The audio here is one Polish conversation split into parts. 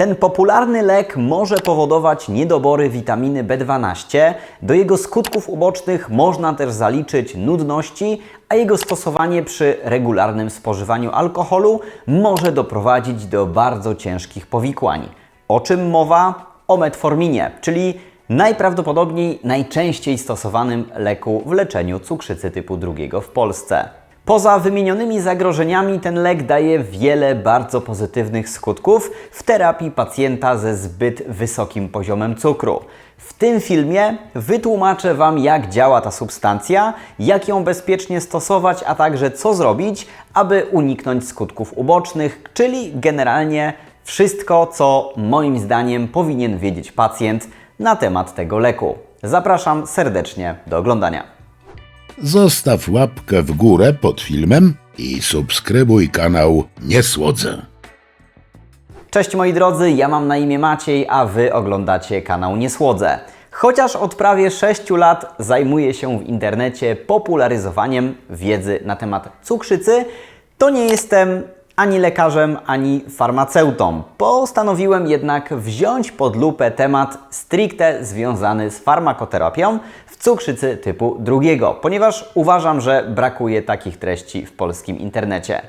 Ten popularny lek może powodować niedobory witaminy B12. Do jego skutków ubocznych można też zaliczyć nudności, a jego stosowanie przy regularnym spożywaniu alkoholu może doprowadzić do bardzo ciężkich powikłań. O czym mowa? O metforminie, czyli najprawdopodobniej najczęściej stosowanym leku w leczeniu cukrzycy typu drugiego w Polsce. Poza wymienionymi zagrożeniami ten lek daje wiele bardzo pozytywnych skutków w terapii pacjenta ze zbyt wysokim poziomem cukru. W tym filmie wytłumaczę Wam, jak działa ta substancja, jak ją bezpiecznie stosować, a także co zrobić, aby uniknąć skutków ubocznych, czyli generalnie wszystko, co moim zdaniem powinien wiedzieć pacjent na temat tego leku. Zapraszam serdecznie do oglądania. Zostaw łapkę w górę pod filmem i subskrybuj kanał Niesłodzę. Cześć moi drodzy, ja mam na imię Maciej, a Wy oglądacie kanał Niesłodze. Chociaż od prawie 6 lat zajmuję się w internecie popularyzowaniem wiedzy na temat cukrzycy, to nie jestem ani lekarzem, ani farmaceutą. Postanowiłem jednak wziąć pod lupę temat stricte związany z farmakoterapią w cukrzycy typu drugiego, ponieważ uważam, że brakuje takich treści w polskim internecie.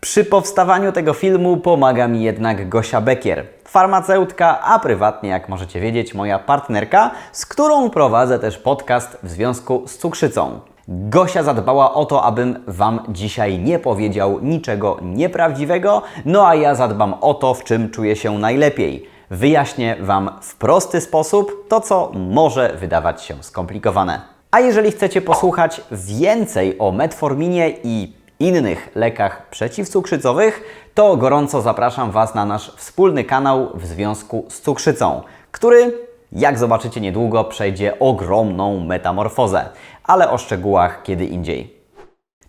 Przy powstawaniu tego filmu pomaga mi jednak Gosia Bekier, farmaceutka, a prywatnie, jak możecie wiedzieć, moja partnerka, z którą prowadzę też podcast w związku z cukrzycą. Gosia zadbała o to, abym Wam dzisiaj nie powiedział niczego nieprawdziwego, no a ja zadbam o to, w czym czuję się najlepiej. Wyjaśnię Wam w prosty sposób to, co może wydawać się skomplikowane. A jeżeli chcecie posłuchać więcej o metforminie i innych lekach przeciwcukrzycowych, to gorąco zapraszam Was na nasz wspólny kanał w związku z cukrzycą, który jak zobaczycie niedługo, przejdzie ogromną metamorfozę, ale o szczegółach kiedy indziej.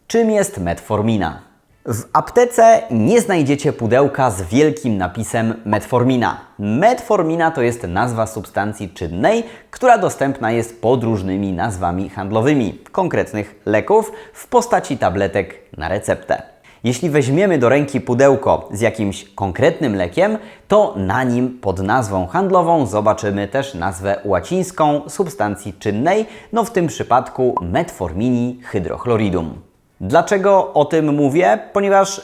Czym jest metformina? W aptece nie znajdziecie pudełka z wielkim napisem metformina. Metformina to jest nazwa substancji czynnej, która dostępna jest pod różnymi nazwami handlowymi konkretnych leków w postaci tabletek na receptę. Jeśli weźmiemy do ręki pudełko z jakimś konkretnym lekiem, to na nim pod nazwą handlową zobaczymy też nazwę łacińską substancji czynnej, no w tym przypadku metformini hydrochloridum. Dlaczego o tym mówię? Ponieważ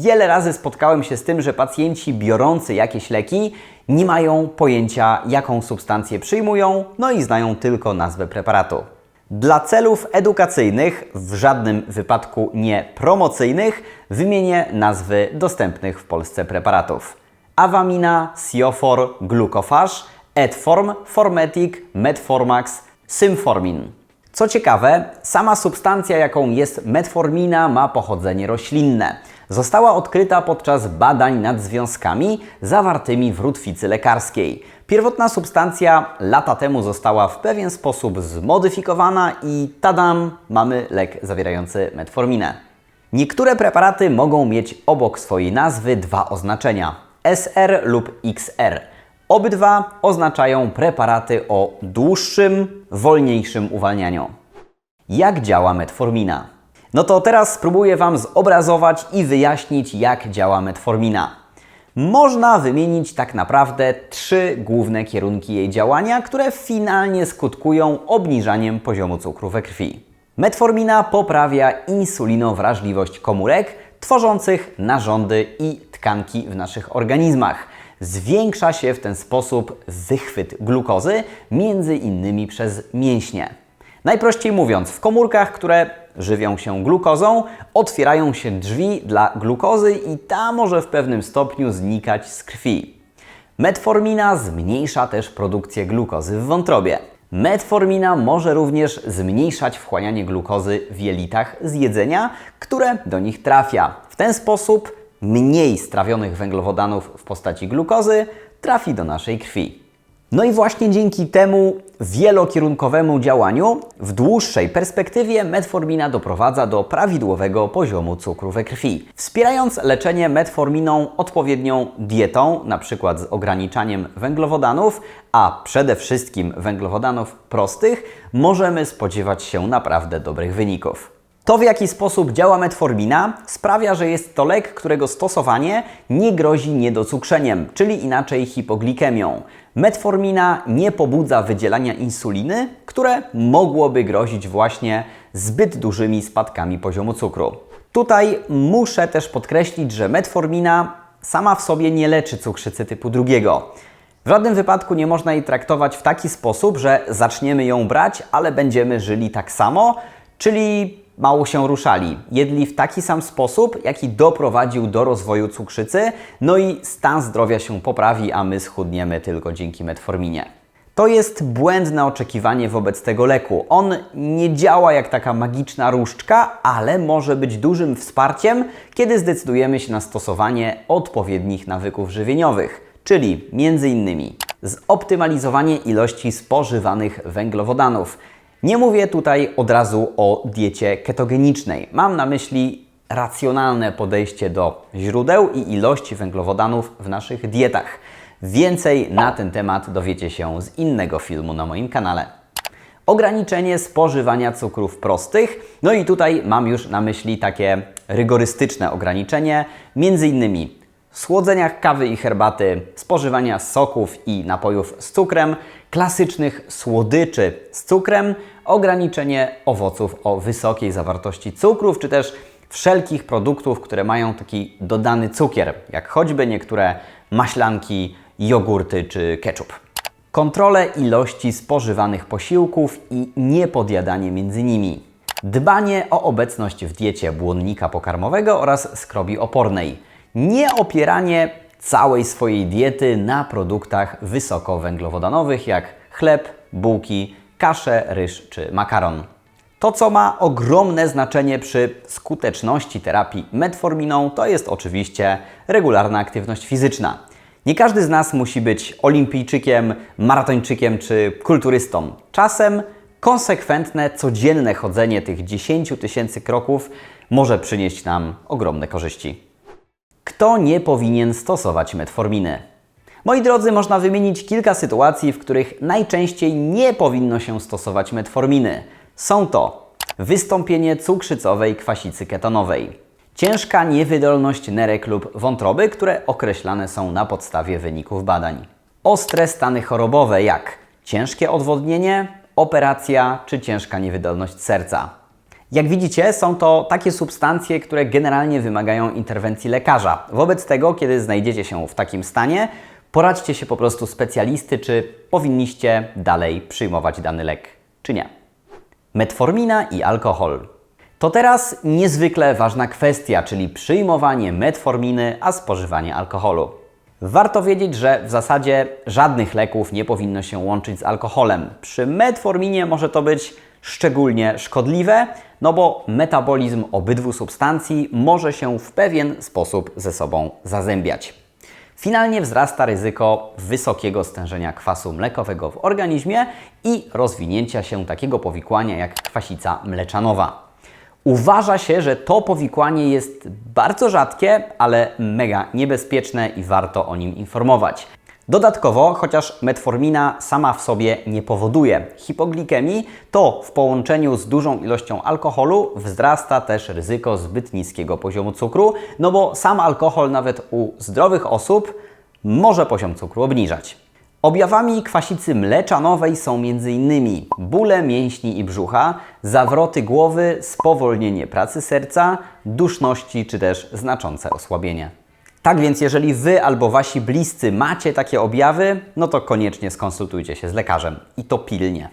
wiele razy spotkałem się z tym, że pacjenci biorący jakieś leki nie mają pojęcia, jaką substancję przyjmują, no i znają tylko nazwę preparatu. Dla celów edukacyjnych, w żadnym wypadku nie promocyjnych, wymienię nazwy dostępnych w Polsce preparatów. Avamina, Siofor, Glucophage, Edform, Formetic, Metformax, Symformin. Co ciekawe, sama substancja, jaką jest metformina, ma pochodzenie roślinne. Została odkryta podczas badań nad związkami zawartymi w rutwicy lekarskiej. Pierwotna substancja lata temu została w pewien sposób zmodyfikowana i tadam, mamy lek zawierający metforminę. Niektóre preparaty mogą mieć obok swojej nazwy dwa oznaczenia SR lub XR. Obydwa oznaczają preparaty o dłuższym, wolniejszym uwalnianiu. Jak działa metformina? No to teraz spróbuję Wam zobrazować i wyjaśnić, jak działa metformina. Można wymienić tak naprawdę trzy główne kierunki jej działania, które finalnie skutkują obniżaniem poziomu cukru we krwi. Metformina poprawia insulinowrażliwość komórek tworzących narządy i tkanki w naszych organizmach. Zwiększa się w ten sposób wychwyt glukozy, między innymi przez mięśnie. Najprościej mówiąc, w komórkach, które żywią się glukozą, otwierają się drzwi dla glukozy i ta może w pewnym stopniu znikać z krwi. Metformina zmniejsza też produkcję glukozy w wątrobie. Metformina może również zmniejszać wchłanianie glukozy w jelitach z jedzenia, które do nich trafia. W ten sposób mniej strawionych węglowodanów w postaci glukozy trafi do naszej krwi. No i właśnie dzięki temu wielokierunkowemu działaniu w dłuższej perspektywie metformina doprowadza do prawidłowego poziomu cukru we krwi. Wspierając leczenie metforminą odpowiednią dietą, np. z ograniczaniem węglowodanów, a przede wszystkim węglowodanów prostych, możemy spodziewać się naprawdę dobrych wyników. To, w jaki sposób działa metformina, sprawia, że jest to lek, którego stosowanie nie grozi niedocukrzeniem, czyli inaczej hipoglikemią. Metformina nie pobudza wydzielania insuliny, które mogłoby grozić właśnie zbyt dużymi spadkami poziomu cukru. Tutaj muszę też podkreślić, że metformina sama w sobie nie leczy cukrzycy typu drugiego. W żadnym wypadku nie można jej traktować w taki sposób, że zaczniemy ją brać, ale będziemy żyli tak samo, czyli mało się ruszali. Jedli w taki sam sposób, jaki doprowadził do rozwoju cukrzycy, no i stan zdrowia się poprawi, a my schudniemy tylko dzięki metforminie. To jest błędne oczekiwanie wobec tego leku. On nie działa jak taka magiczna różdżka, ale może być dużym wsparciem, kiedy zdecydujemy się na stosowanie odpowiednich nawyków żywieniowych, czyli innymi zoptymalizowanie ilości spożywanych węglowodanów. Nie mówię tutaj od razu o diecie ketogenicznej. Mam na myśli racjonalne podejście do źródeł i ilości węglowodanów w naszych dietach. Więcej na ten temat dowiecie się z innego filmu na moim kanale. Ograniczenie spożywania cukrów prostych. No i tutaj mam już na myśli takie rygorystyczne ograniczenie, między innymi słodzenia kawy i herbaty, spożywania soków i napojów z cukrem, klasycznych słodyczy z cukrem, ograniczenie owoców o wysokiej zawartości cukrów, czy też wszelkich produktów, które mają taki dodany cukier, jak choćby niektóre maślanki, jogurty czy ketchup. Kontrolę ilości spożywanych posiłków i niepodjadanie między nimi. Dbanie o obecność w diecie błonnika pokarmowego oraz skrobi opornej. Nie opieranie całej swojej diety na produktach wysokowęglowodanowych jak chleb, bułki, kasze, ryż czy makaron. To, co ma ogromne znaczenie przy skuteczności terapii metforminą, to jest oczywiście regularna aktywność fizyczna. Nie każdy z nas musi być olimpijczykiem, maratończykiem czy kulturystą. Czasem konsekwentne, codzienne chodzenie tych 10 tysięcy kroków może przynieść nam ogromne korzyści. Kto nie powinien stosować metforminy? Moi drodzy, można wymienić kilka sytuacji, w których najczęściej nie powinno się stosować metforminy. Są to wystąpienie cukrzycowej kwasicy ketonowej, ciężka niewydolność nerek lub wątroby, które określane są na podstawie wyników badań, ostre stany chorobowe jak ciężkie odwodnienie, operacja czy ciężka niewydolność serca. Jak widzicie, są to takie substancje, które generalnie wymagają interwencji lekarza. Wobec tego, kiedy znajdziecie się w takim stanie, poradźcie się po prostu specjalisty, czy powinniście dalej przyjmować dany lek, czy nie. Metformina i alkohol. To teraz niezwykle ważna kwestia, czyli przyjmowanie metforminy, a spożywanie alkoholu. Warto wiedzieć, że w zasadzie żadnych leków nie powinno się łączyć z alkoholem. Przy metforminie może to być szczególnie szkodliwe, no bo metabolizm obydwu substancji może się w pewien sposób ze sobą zazębiać. Finalnie wzrasta ryzyko wysokiego stężenia kwasu mlekowego w organizmie i rozwinięcia się takiego powikłania jak kwasica mleczanowa. Uważa się, że to powikłanie jest bardzo rzadkie, ale mega niebezpieczne i warto o nim informować. Dodatkowo, chociaż metformina sama w sobie nie powoduje hipoglikemii, to w połączeniu z dużą ilością alkoholu wzrasta też ryzyko zbyt niskiego poziomu cukru, no bo sam alkohol nawet u zdrowych osób może poziom cukru obniżać. Objawami kwasicy mleczanowej są m.in. bóle mięśni i brzucha, zawroty głowy, spowolnienie pracy serca, duszności czy też znaczące osłabienie. Tak więc, jeżeli Wy albo Wasi bliscy macie takie objawy, no to koniecznie skonsultujcie się z lekarzem i to pilnie.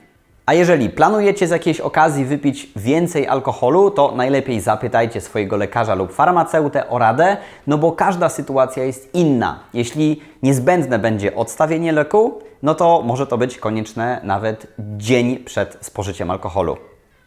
A jeżeli planujecie z jakiejś okazji wypić więcej alkoholu, to najlepiej zapytajcie swojego lekarza lub farmaceutę o radę, no bo każda sytuacja jest inna. Jeśli niezbędne będzie odstawienie leku, no to może to być konieczne nawet dzień przed spożyciem alkoholu.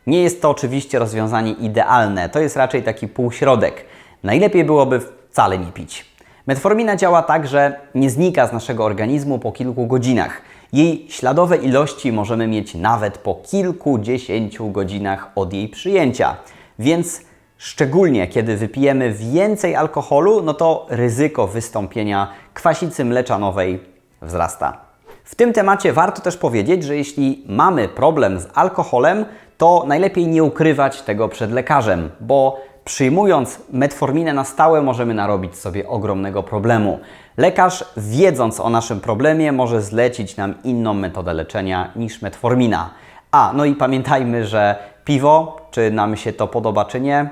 Nie jest to oczywiście rozwiązanie idealne, to jest raczej taki półśrodek. Najlepiej byłoby wcale nie pić. Metformina działa tak, że nie znika z naszego organizmu po kilku godzinach. Jej śladowe ilości możemy mieć nawet po kilkudziesięciu godzinach od jej przyjęcia. Więc szczególnie kiedy wypijemy więcej alkoholu, no to ryzyko wystąpienia kwasicy mleczanowej wzrasta. W tym temacie warto też powiedzieć, że jeśli mamy problem z alkoholem, to najlepiej nie ukrywać tego przed lekarzem, bo przyjmując metforminę na stałe możemy narobić sobie ogromnego problemu. Lekarz, wiedząc o naszym problemie, może zlecić nam inną metodę leczenia niż metformina. A, no i pamiętajmy, że piwo, czy nam się to podoba, czy nie,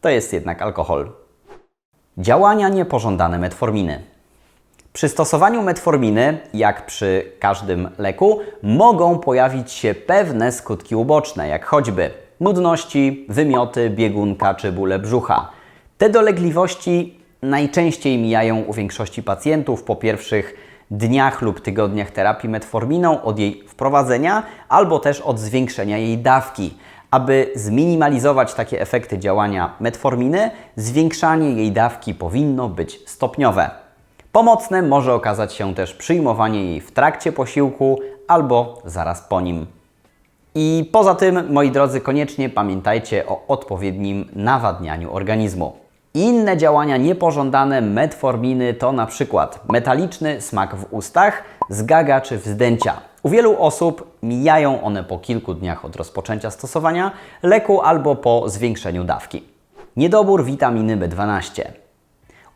to jest jednak alkohol. Działania niepożądane metforminy. Przy stosowaniu metforminy, jak przy każdym leku, mogą pojawić się pewne skutki uboczne, jak choćby nudności, wymioty, biegunka czy bóle brzucha. Te dolegliwości najczęściej mijają u większości pacjentów po pierwszych dniach lub tygodniach terapii metforminą od jej wprowadzenia albo też od zwiększenia jej dawki. Aby zminimalizować takie efekty działania metforminy, zwiększanie jej dawki powinno być stopniowe. Pomocne może okazać się też przyjmowanie jej w trakcie posiłku albo zaraz po nim. I poza tym, moi drodzy, koniecznie pamiętajcie o odpowiednim nawadnianiu organizmu. Inne działania niepożądane metforminy to na przykład metaliczny smak w ustach, zgaga czy wzdęcia. U wielu osób mijają one po kilku dniach od rozpoczęcia stosowania leku albo po zwiększeniu dawki. Niedobór witaminy B12.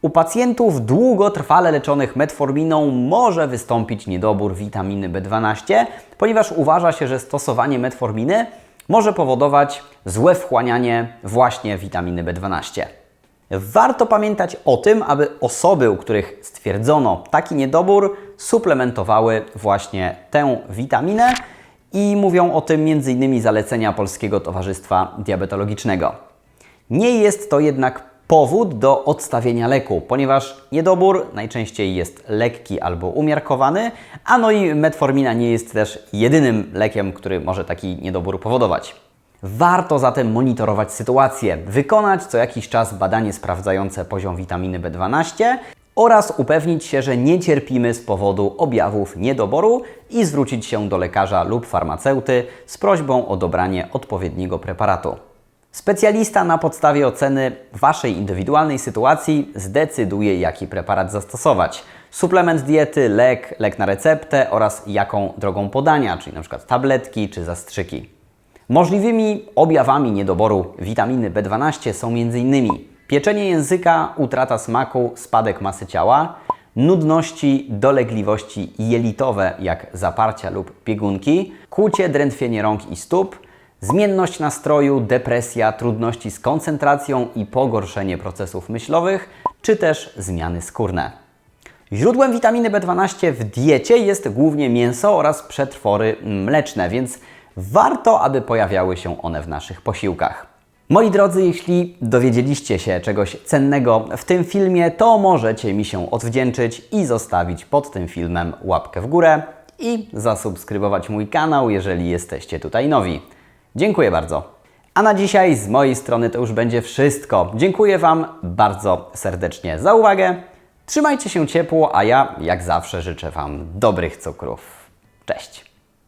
U pacjentów długotrwale leczonych metforminą może wystąpić niedobór witaminy B12, ponieważ uważa się, że stosowanie metforminy może powodować złe wchłanianie właśnie witaminy B12. Warto pamiętać o tym, aby osoby, u których stwierdzono taki niedobór, suplementowały właśnie tę witaminę i mówią o tym m.in. zalecenia Polskiego Towarzystwa Diabetologicznego. Nie jest to jednak powód do odstawienia leku, ponieważ niedobór najczęściej jest lekki albo umiarkowany, a no i metformina nie jest też jedynym lekiem, który może taki niedobór powodować. Warto zatem monitorować sytuację, wykonać co jakiś czas badanie sprawdzające poziom witaminy B12 oraz upewnić się, że nie cierpimy z powodu objawów niedoboru i zwrócić się do lekarza lub farmaceuty z prośbą o dobranie odpowiedniego preparatu. Specjalista na podstawie oceny Waszej indywidualnej sytuacji zdecyduje, jaki preparat zastosować. Suplement diety, lek, lek na receptę oraz jaką drogą podania, czyli np. tabletki czy zastrzyki. Możliwymi objawami niedoboru witaminy B12 są m.in. pieczenie języka, utrata smaku, spadek masy ciała, nudności, dolegliwości jelitowe jak zaparcia lub biegunki, kucie, drętwienie rąk i stóp, zmienność nastroju, depresja, trudności z koncentracją i pogorszenie procesów myślowych, czy też zmiany skórne. Źródłem witaminy B12 w diecie jest głównie mięso oraz przetwory mleczne, więc warto, aby pojawiały się one w naszych posiłkach. Moi drodzy, jeśli dowiedzieliście się czegoś cennego w tym filmie, to możecie mi się odwdzięczyć i zostawić pod tym filmem łapkę w górę i zasubskrybować mój kanał, jeżeli jesteście tutaj nowi. Dziękuję bardzo. A na dzisiaj z mojej strony to już będzie wszystko. Dziękuję Wam bardzo serdecznie za uwagę. Trzymajcie się ciepło, a ja jak zawsze życzę Wam dobrych cukrów. Cześć!